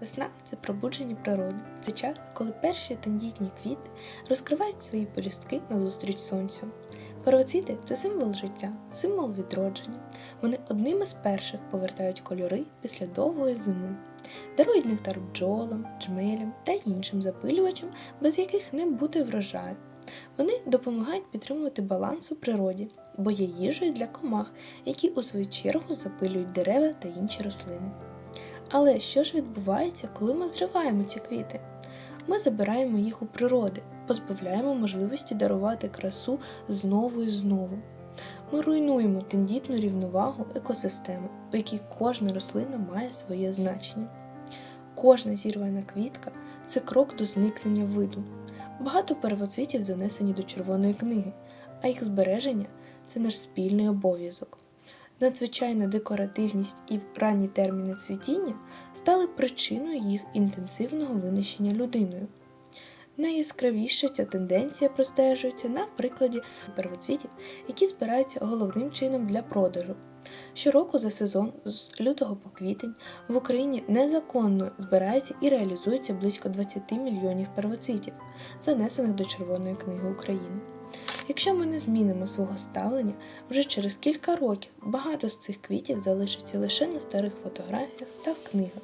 Весна це пробудження природи. Це час, коли перші тендітні квіти розкривають свої полюстки назустріч сонцю. Первоцвіти це символ життя, символ відродження. Вони одними з перших повертають кольори після довгої зими, дарують нектар бджолам, джмелям та іншим запилювачам, без яких не буде врожаю. Вони допомагають підтримувати баланс у природі, бо є їжею для комах, які у свою чергу запилюють дерева та інші рослини. Але що ж відбувається, коли ми зриваємо ці квіти? Ми забираємо їх у природи, позбавляємо можливості дарувати красу знову і знову. Ми руйнуємо тендітну рівновагу екосистеми, у якій кожна рослина має своє значення. Кожна зірвана квітка це крок до зникнення виду. Багато первоцвітів занесені до червоної книги, а їх збереження це наш спільний обов'язок. Надзвичайна декоративність і ранні терміни цвітіння стали причиною їх інтенсивного винищення людиною. Найяскравіше ця тенденція простежується на прикладі первоцвітів, які збираються головним чином для продажу. Щороку за сезон з лютого по квітень в Україні незаконно збирається і реалізується близько 20 мільйонів первоцвітів, занесених до Червоної книги України. Якщо ми не змінимо свого ставлення, вже через кілька років багато з цих квітів залишиться лише на старих фотографіях та в книгах.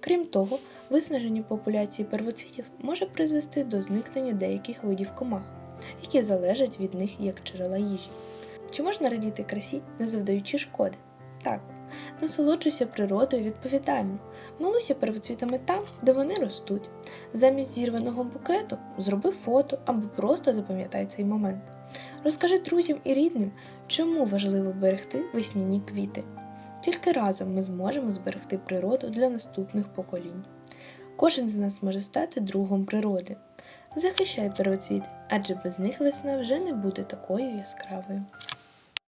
Крім того, виснаження популяції первоцвітів може призвести до зникнення деяких видів комах, які залежать від них як джерела їжі. Чи можна радіти красі, не завдаючи шкоди? Так, насолоджуйся природою відповідально, милуйся первоцвітами там, де вони ростуть. Замість зірваного букету зроби фото або просто запам'ятай цей момент. Розкажи друзям і рідним, чому важливо берегти весняні квіти. Тільки разом ми зможемо зберегти природу для наступних поколінь. Кожен з нас може стати другом природи. Захищай первоцвіти, адже без них весна вже не буде такою яскравою.